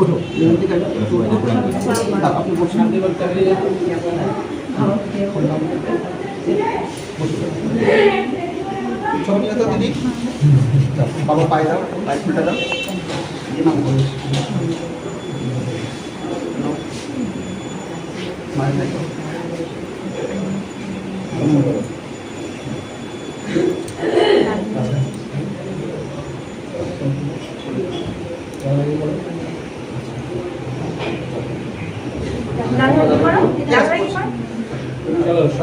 ওঠো একটু দাও, আপনি বসুন ছবি তো দিদি। বাবা পায়ে দাও পায়ে ফুলটা দাও। মায়ের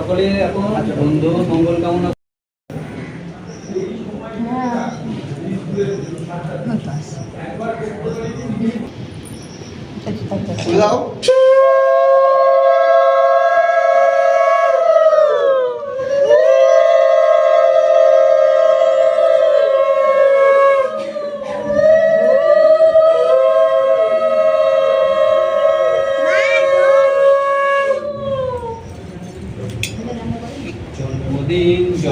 সকলে এখন বন্ধু মঙ্গল কামনা খুলে দাও।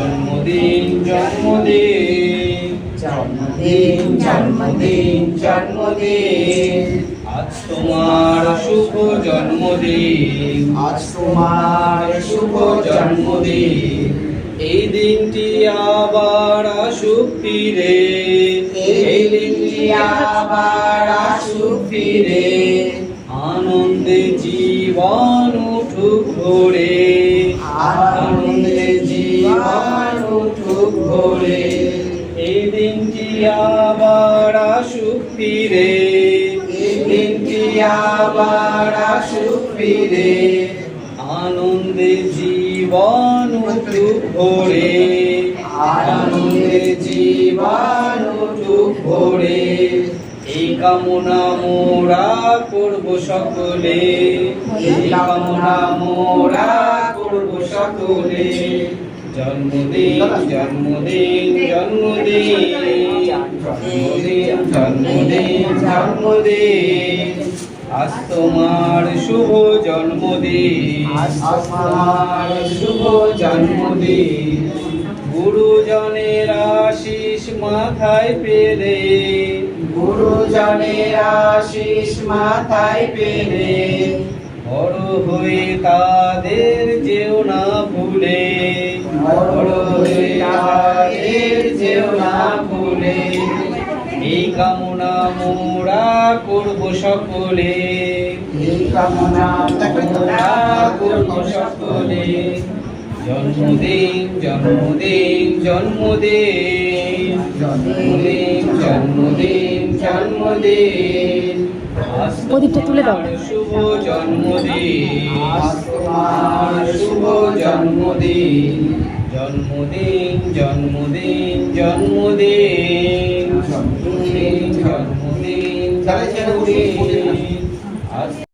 জন্মদিন জন্মদিন। জন্মদিন জন্মদিন জন্মদিন। আজ তোমার শুভ জন্মদিন। আজ তোমার শুভ জন্মদিন। এই দিনটি আবার আসুক ফিরে। এই দিনটি আবার আসুক ফিরে। আনন্দে জীবন উঠুক ভরে। আনন্দে জীবন আবার আসুক ফিরে। দিনটি আবার ফিরে। আনন্দে জীবন ভরে। আনন্দে জীবন ভরে। এই কামনা মোরা করব সকলে। এই কামনা মোরা করব সকলে। জন্মদিন শুভ জন্মদিন শুভ জন্মদিন। গুরুজনের আশিস মাথায় পেলে, গুরুজনের আশিস মাথায় পেলে। বড় হয়ে তাদের যেও না কামনা মোরা করব সকলে। এই কামনা মোরা করব সকলে। জন্মদিন জন্মদিন জন্মদিন জন্মদিন জন্মদিন জন্মদিন প্রদীপটা তুলে দাও। শুভ জন্মদিন শুভ জন্মদিন জন্মদিন জন্মদিন জন্মদিন আজ